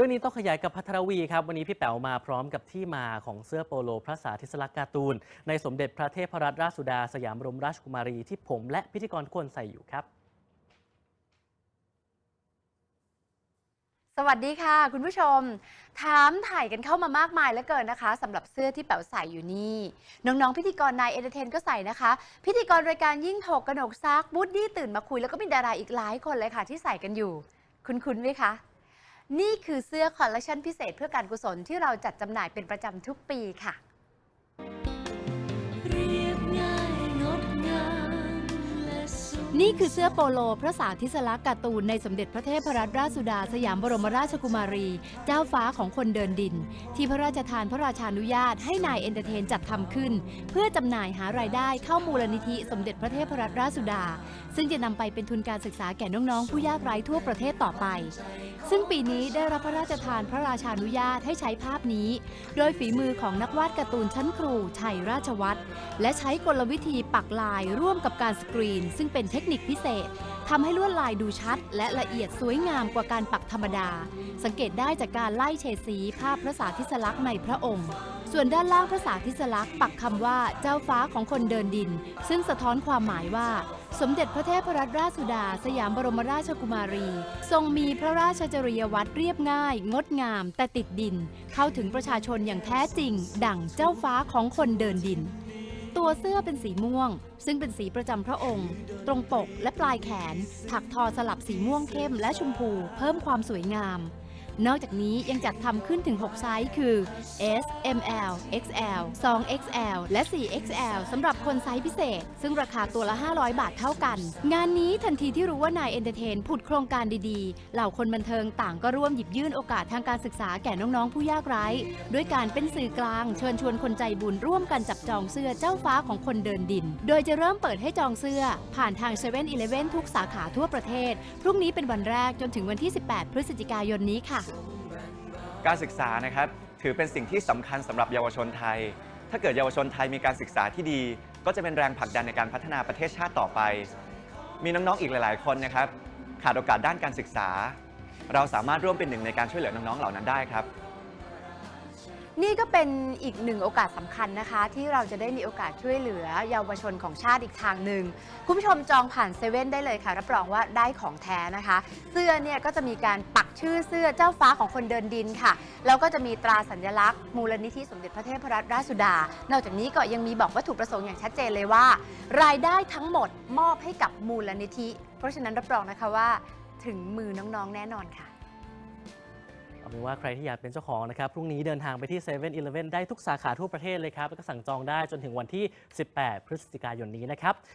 รื่องนี้ต้องขยายกับพัทรวีครับ วันนี้พี่แป๋วมาพร้อมกับที่มาของเสื้อโปโล พระสาธิสลักษณ์การ์ตูน ในสมเด็จพระเทพรัตนราชสุดาสยามบรมราชกุมารีที่ผมและพิธีกรทุกคนใส่อยู่ครับ สวัสดีค่ะ คุณผู้ชม ถามถ่ายกันเข้ามามากมายเหลือเกินนะคะสำหรับเสื้อที่แป๋วใส่อยู่นี่ น้อง ๆ พิธีกรนายเอเตอร์เทนก็ใส่นะคะ พิธีกรรายการยิ่งถกกระหนกซักบูดดี้ตื่นมาคุยแล้วก็มีดาราอีกหลายคนเลยค่ะที่ใส่กันอยู่ คุ้นๆไหมคะ นี่คือเสื้อคอลเลคชันพิเศษเพื่อการกุศลที่เราจัดจำหน่ายเป็นประจำทุกปีค่ะ นี่คือเสื้อโปโลพระสาธิสลักษณ์การ์ตูนในสมเด็จพระเทพรัตนราชสุดา สยามบรมราชกุมารี เจ้าฟ้าของคนเดินดิน ที่พระราชทานพระราชานุญาตให้นายเอนเตอร์เทนจัดทำขึ้น เพื่อจำหน่ายหารายได้เข้ามูลนิธิสมเด็จพระเทพรัตนราชสุดา ซึ่งจะนำไปเป็นทุนการศึกษาแก่น้องๆ ผู้ยากไร้ทั่วประเทศต่อไป ซึ่งปีนี้ได้รับพระราชทานพระราชานุญาตให้ใช้ภาพนี้ โดยฝีมือของนักวาดการ์ตูนชั้นครูชัยราชวัตรและใช้กลวิธีปักลายร่วมกับการสกรีน ซึ่งเป็นเทคนิคพิเศษทำให้ลวดลายดูชัด และละเอียดสวยงามกว่าการปักธรรมดา สังเกตได้จากการไล่เฉดสีภาพพระสาธิสลักษณ์ในพระองค์ ส่วนด้านล่างพระสาธิสลักษณ์ปักคำว่าเจ้าฟ้าของคนเดินดิน ซึ่งสะท้อนความหมายว่า สมเด็จพระเทพรัตนราชสุดา สยามบรมราชกุมารี ทรงมีพระราชจริยวัตรเรียบง่าย งดงาม แต่ติดดิน เข้าถึงประชาชนอย่างแท้จริง ดั่งเจ้าฟ้าของคนเดินดิน ตัวเสื้อเป็นสีม่วง ซึ่งเป็นสีประจำพระองค์ ตรงปกและปลายแขน ถักทอสลับสีม่วงเข้มและชมพู เพิ่มความสวยงาม นอกจากนี้ยังจัดทำขึ้นถึง 6 ไซส์คือ S M L XL 2 XL และ 4 XL สำหรับคนไซส์พิเศษ ซึ่งราคาตัวละ 500 บาทเท่ากัน งานนี้ทันทีที่รู้ว่านายเอนเตอร์เทนผุดโครงการดีๆ เหล่าคนบันเทิงต่างก็ร่วมหยิบยื่นโอกาสทางการศึกษาแก่น้องๆผู้ยากไร้ ด้วยการเป็นสื่อกลาง เชิญชวนคนใจบุญร่วมกันจับจองเสื้อเจ้าฟ้าของคนเดินดิน โดยจะเริ่มเปิดให้จองเสื้อ ผ่านทาง7 e เ e ่ e อทุกสาขาทั่วประเทศ พรุ่งนี้เป็นวันแรกจนถึงวันที่ 18 พฤศจิกายนนี้ค่ะการศึกษานะครับ ถือเป็นสิ่งที่สำคัญสำหรับเยาวชนไทย ถ้าเกิดเยาวชนไทยมีการศึกษาที่ดี ก็จะเป็นแรงผลักดันในการพัฒนาประเทศชาติต่อไป มีน้องๆอีกหลาย ๆ คนนะครับ ขาดโอกาสด้านการศึกษา เราสามารถร่วมเป็นหนึ่งในการช่วยเหลือน้องๆเหล่านั้นได้ครับ นี่ก็เป็นอีกหนึ่งโอกาสสำคัญนะคะ ที่เราจะได้มีโอกาสช่วยเหลือเยาวชนของชาติอีกทางหนึ่งคุณผู้ชมจองผ่านเซเว่นได้เลยค่ะ รับรองว่าได้ของแท้นะคะ เสื้อเนี่ยก็จะมีการปักชื่อเสื้อเจ้าฟ้าของคนเดินดินค่ะ แล้วก็จะมีตราสัญลักษณ์มูลนิธิสมเด็จพระเทพรัตนราชสุดา นอกจากนี้ก็ยังมีบอกวัตถุประสงค์อย่างชัดเจนเลยว่า รายได้ทั้งหมดมอบให้กับมูลนิธิ เพราะฉะนั้นรับรองนะคะว่า ถึงมือน้องๆแน่นอนค่ะ เอาเป็นว่าใครที่อยากเป็นเจ้าของนะครับ พรุ่งนี้เดินทางไปที่7 e เ e ่ e อได้ทุกสาขาทั่วประเทศเลยครับ แล้วก็สั่งจองได้จนถึงวันที่ 18 พฤศจิกายนนี้นะครับ